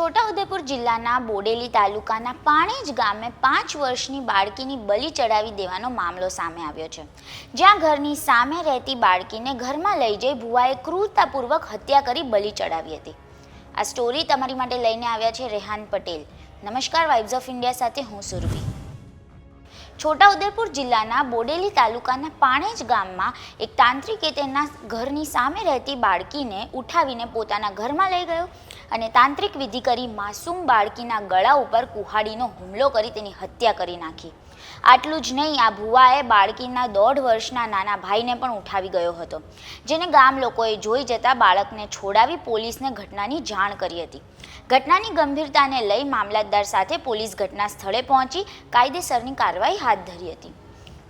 છોટાઉદેપુર જિલ્લાના બોડેલી તાલુકાના પાણેજ ગામે પાંચ વર્ષની બાળકીની બલી ચડાવી દેવાનો મામલો સામે આવ્યો છે. જ્યાં ઘરની સામે રહેતી બાળકીને ઘરમાં લઈ જઈ ભુવાએ ક્રૂરતાપૂર્વક હત્યા કરી બલી ચડાવી હતી. આ સ્ટોરી તમારી માટે લઈને આવ્યા છે રેહાન પટેલ. નમસ્કાર વાઇબ્સ ઓફ ઇન્ડિયા સાથે હું સુરભી. છોટાઉદેપુર જિલ્લાના બોડેલી તાલુકાના પાણેજ ગામમાં એક તાંત્રિકે તેના ઘરની સામે રહેતી બાળકીને ઉઠાવીને પોતાના ઘરમાં લઈ ગયો અને તાંત્રિક વિધિ કરી માસૂમ બાળકીના ગળા ઉપર કુહાડીનો હુમલો કરી તેની હત્યા કરી નાખી. આટલું જ નહીં, આ ભુવાએ બાળકીના દોઢ વર્ષના નાના ભાઈને પણ ઉઠાવી ગયો હતો, જેને ગામ લોકોએ જોઈ જતા બાળકને છોડાવી પોલીસને ઘટનાની જાણ કરી હતી. ઘટનાની ગંભીરતાને લઈ મામલતદાર સાથે પોલીસ ઘટના સ્થળે પહોંચી, કાયદેસરની કાર્યવાહી હાથ ધરી હતી.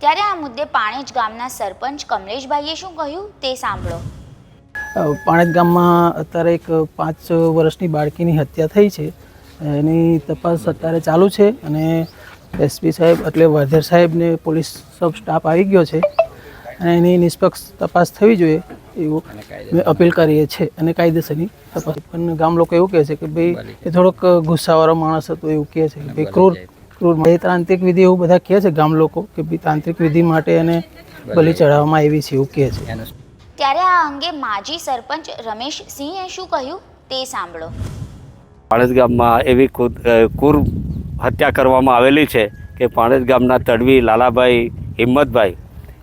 ત્યારે આ મુદ્દે પાણેજ ગામના સરપંચ કમલેશભાઈએ શું કહ્યું તે સાંભળો. પાણેજ ગામમાં અત્યારે એક પાંચ વર્ષની બાળકીની હત્યા થઈ છે. એની તપાસ અત્યારે ચાલુ છે અને એસપી સાહેબ એટલે વાધેર સાહેબને પોલીસ સબ સ્ટાફ આવી ગયો છે અને એની નિષ્પક્ષ તપાસ થવી જોઈએ એવું મેં અપીલ કરીએ છીએ અને કાયદેસરની તપાસ. પણ ગામ લોકો એવું કહે છે કે ભાઈ એ થોડોક ગુસ્સાવાળો માણસ હતો એવું કહે છે કે ભાઈ ક્રૂર ક્રૂર એ તાંત્રિક વિધિ એવું બધા કહે છે ગામ લોકો કે ભાઈ તાંત્રિક વિધિ માટે એને બલી ચડાવવામાં આવી છે એવું કહે છે. ત્યારે આ અંગે માજી સરપંચ રમેશ સિંહે શું કહ્યું તે સાંભળો. પાળસ ગામમાં એવી કુર હત્યા કરવામાં આવેલી છે કે પાણેજ ગામના તડવી લાલાભાઈ હિંમતભાઈ.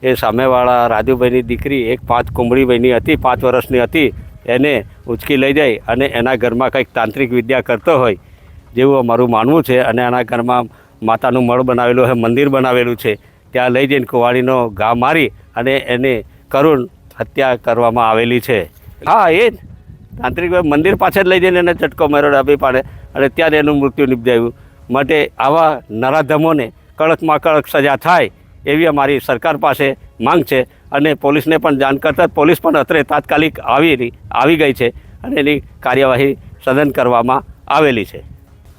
એ સામેવાળા રાજુભાઈની દીકરી, એક પાંચ કુંબળીભાઈની હતી, પાંચ વર્ષની હતી. એને ઉચકી લઈ જાય અને એના ઘરમાં કંઈક તાંત્રિક વિદ્યા કરતો હોય જેવું અમારું માનવું છે અને એના ઘરમાં માતાનું મળ બનાવેલું છે મંદિર બનાવેલું છે. ત્યાં લઈ જઈને કુવાડીનો ઘા મારી અને એને કરુણ હત્યા કરવામાં આવેલી છે. હા, એ જ. તાંત્રિક મંદિર પાછળ લઈ જઈને એને ચટકો માર્યો ડાબી પાડે અને ત્યાં એનું મૃત્યુ નિપજાયું. માટે આવા નરાધમોને કડકમાં કડક સજા થાય એવી અમારી સરકાર પાસે માંગ છે અને પોલીસને પણ જાણ કરતાં જ પોલીસ પણ અત્રે તાત્કાલિક આવી આવી ગઈ છે અને એની કાર્યવાહી સદન કરવામાં આવેલી છે.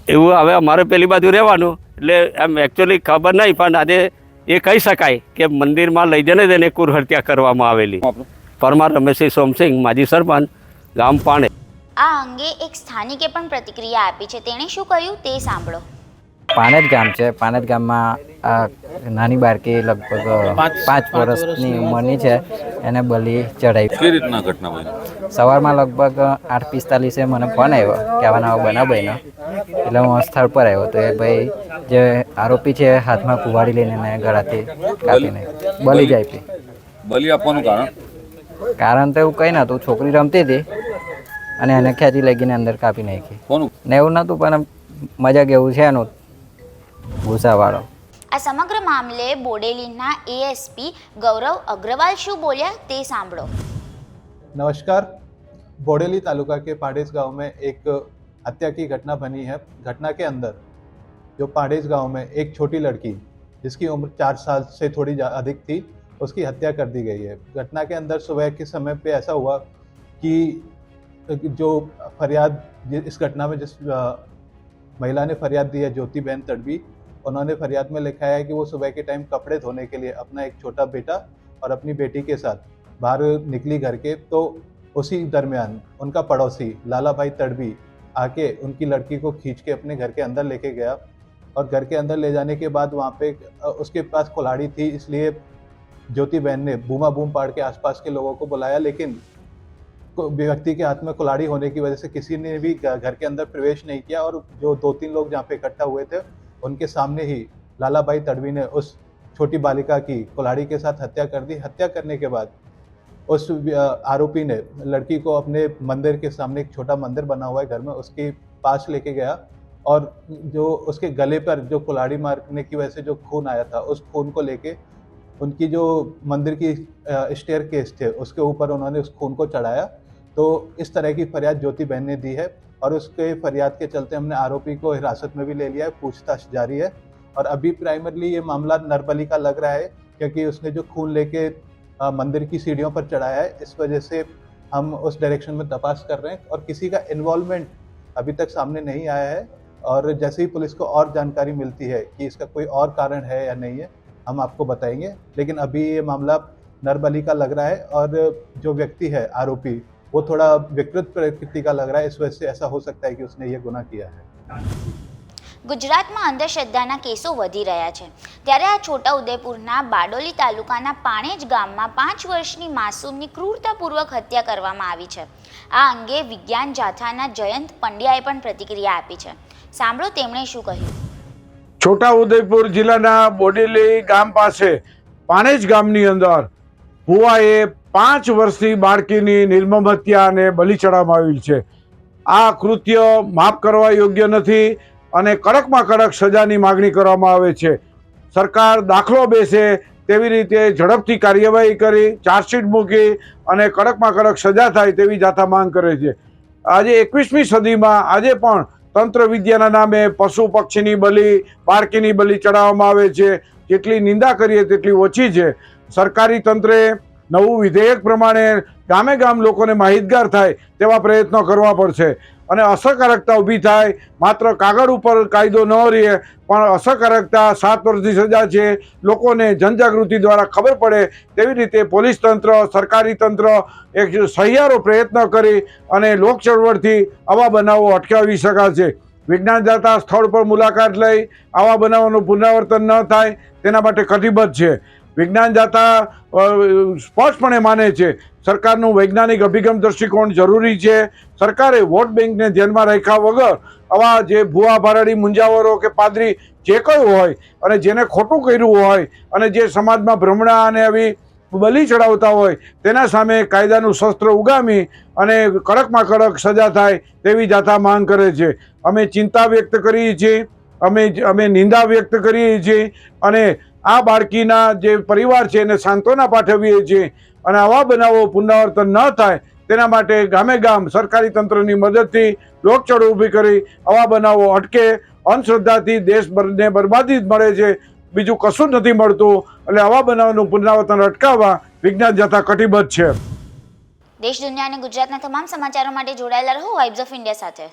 એવું હવે અમારે પેલી બાજુ રહેવાનું એટલે એમ એકચ્યુઅલી ખબર નહીં પણ આજે એ કહી શકાય કે મંદિરમાં લઈ જઈને જ કુરહત્યા કુર કરવામાં આવેલી. પરમાર રમેશસિંહ સોમસિંહ માજી સરપંચ ગામ પાણે. આ અંગે એક સ્થાનિકે પણ પ્રતિક્રિયા આપી છે. તેણે શું કહ્યું તે સાંભળો. પાનેજ ગામ છે. પાનેજ ગામમાં આ નાની બાળકી લગભગ પાંચ વર્ષની ઉંમરની છે. એને બલી ચડાવી કઈ રીતના ઘટના બની? સવારમાં લગભગ આઠ પિસ્તાલીસે મને ફોન આવ્યો કે આવા નવા બનાવ બન્યો એટલે હું સ્થળ પર આવ્યો તો એ ભાઈ જે આરોપી છે એ હાથમાં કુવાડી લઈને એને ગળાથી કાપીને બલી જ આપી. બલી આપવાનું કારણ? કારણ તો એવું કંઈ નહોતું. છોકરી રમતી હતી અને એને ખેંચી લઈ ગઈને અંદર કાપી નાખી. ને એવું નહોતું પણ મજા કેવું છે એનું ભૂસાવાળો આ સમગ્ર મામલે બોડેલીના એએસપી ગૌરવ અગ્રવાલ શું બોલ્યા તે સાંભળો नमस्कार बोडेली तालुका के पाडेज गांव में एक हत्या की घटना बनी है घटना के अंदर जो पाडेज गांव में एक छोटी लड़की जिसकी उम्र चार साल से थोड़ी जा- अधिक थी उसकी हत्या कर दी गई है घटना के अंदर सुबह के समय पे ऐसा हुआ कि जो फरियाद जि- इस घटना में जिस अ, महिला ने फरियाद दी है ज्योति बहन तड़वी उन्होंने फरियाद में लिखा है कि वो सुबह के टाइम कपड़े धोने के लिए अपना एक छोटा बेटा और अपनी बेटी के साथ बाहर निकली घर के तो उसी दरमियान उनका पड़ोसी लाला भाई तड़बी आके उनकी लड़की को खींच के अपने घर के अंदर लेके गया और घर के अंदर ले जाने के बाद वहाँ पे उसके पास कुल्हाड़ी थी, इसलिए ज्योति बहन ने बूमा बूम पाड़ के आसपास के लोगों को बुलाया, लेकिन व्यक्ति के हाथ में कुल्हाड़ी होने की वजह से किसी ने भी घर के अंदर प्रवेश नहीं किया और जो दो तीन लोग जहाँ पे इकट्ठा हुए थे उनके सामने ही लाला भाई तड़वी ने उस छोटी बालिका की कुल्हाड़ी के साथ हत्या कर दी। हत्या करने के बाद उस आरोपी ने लड़की को अपने मंदिर के सामने एक छोटा मंदिर बना हुआ है घर में, उसके पास लेके गया और जो उसके गले पर जो कुल्हाड़ी मारने की वजह से जो खून आया था, उस खून को लेके उनकी जो मंदिर की स्टेयर केस थे, उसके ऊपर उन्होंने उस खून को चढ़ाया। तो इस तरह की फरियाद ज्योति बहन ने दी है। और उसके फरियाद के चलते हमने आरोपी को हिरासत में भी ले लिया है, पूछताछ जारी है। और अभी प्राइमरली ये मामला नरबली का लग रहा है, क्योंकि उसने जो खून लेके मंदिर की सीढ़ियों पर चढ़ाया है, इस वजह से हम उस डायरेक्शन में तपास कर रहे हैं और किसी का इन्वॉल्वमेंट अभी तक सामने नहीं आया है। और जैसे ही पुलिस को और जानकारी मिलती है कि इसका कोई और कारण है या नहीं है, हम आपको बताएँगे। लेकिन अभी ये मामला नरबली का लग रहा है और जो व्यक्ति है, आरोपी वो थोड़ा विकृत प्रकृति का लग रहा है इस वजह से ऐसा हो सकता है कि उसने ये गुनाह किया है ગુજરાતમાં અંધશ્રદ્ધાના કેસો વધી રહ્યા છે ત્યારે આ છોટા ઉદેપુરના બારડોલી તાલુકાના પાણેજ ગામમાં પાંચ વર્ષની માસૂમની ક્રૂરતાપૂર્વક હત્યા કરવામાં આવી છે આ અંગે વિજ્ઞાન જાથાના જયંત પંડ્યાએ પણ પ્રતિક્રિયા આપી છે સાંભળો તેમણે શું કહ્યું છોટા ઉદેપુર જિલ્લાના બોડેલી ગામ પાસે પાણેજ ગામની અંદર ભુવાએ પાંચ વર્ષની બાળકીની નિર્મમ હત્યા અને બલિ ચડાવવામાં આવેલ છે. આ કૃત્ય માફ કરવા યોગ્ય નથી અને કડકમાં કડક સજાની માગણી કરવામાં આવે છે. સરકાર દાખલો બેસે તેવી રીતે ઝડપથી કાર્યવાહી કરી, ચાર્જશીટ મૂકી અને કડકમાં કડક સજા થાય તેવી જાથા માંગ કરે છે. આજે એકવીસમી સદીમાં આજે પણ તંત્ર વિદ્યાના નામે પશુ પક્ષીની બલિ, બાળકીની બલિ ચડાવવામાં આવે છે. જેટલી નિંદા કરીએ તેટલી ઓછી છે. સરકારી તંત્રે નવું વિધેયક પ્રમાણે ગામે ગામ લોકોને માહિતગાર થાય તેવા પ્રયત્નો કરવા પડશે. અને અસરકારકતા ઊભી થાય, માત્ર કાગળ ઉપર કાયદો ન રહે, પણ અસરકારકતા સાત વર્ષની સજા છે, લોકોને જનજાગૃતિ દ્વારા ખબર પડે તેવી રીતે પોલીસ તંત્ર, સરકારી તંત્ર એક સહિયારો પ્રયત્ન કરી અને લોક ચળવળથી આવા બનાવો અટકાવી શકાશે. વિજ્ઞાન જાતા સ્થળ પર મુલાકાત લઈ આવા બનાવોનું પુનરાવર્તન ન થાય તેના માટે કટિબદ્ધ છે. વિજ્ઞાન જાતા સ્પષ્ટપણે માને છે, સરકારનું વૈજ્ઞાનિક અભિગમ દૃષ્ટિકોણ જરૂરી છે. સરકારે વોટ બેંકને ધ્યાનમાં રાખ્યા વગર આવા જે ભુવા ભરાડી મુંજાવરો કે પાદરી જે કયું હોય અને જેને ખોટું કર્યું હોય અને જે સમાજમાં ભ્રમણા અને આવી બલિ ચડાવતા હોય, તેના સામે કાયદાનું શસ્ત્ર ઉગામી અને કડકમાં કડક સજા થાય તેવી જાથા માંગ કરે છે. અમે ચિંતા વ્યક્ત કરીએ છીએ, અમે અમે નિંદા વ્યક્ત કરીએ છીએ અને આ બાળકીના જે પરિવાર છે એને સાંત્વના પાઠવીએ છીએ અને આવા બનાવો પુનરાવર્તન ન થાય તેના માટે ગામે ગામ સરકારી તંત્રની મદદથી લોકચળો ઊભી કરી આવા બનાવો અટકે, અંધશ્રદ્ધાથી દેશને બરબાદી જ મળે છે. બીજું કશું જ નથી મળતું એટલે આવા બનાવનું પુનરાવર્તન અટકાવવા વિજ્ઞાન જથા કટિબદ્ધ છે. દેશ, દુનિયા અને ગુજરાતના તમામ સમાચારો માટે જોડાયેલા રહો. વાઇબ્સ ઓફ ઇન્ડિયા સાથે.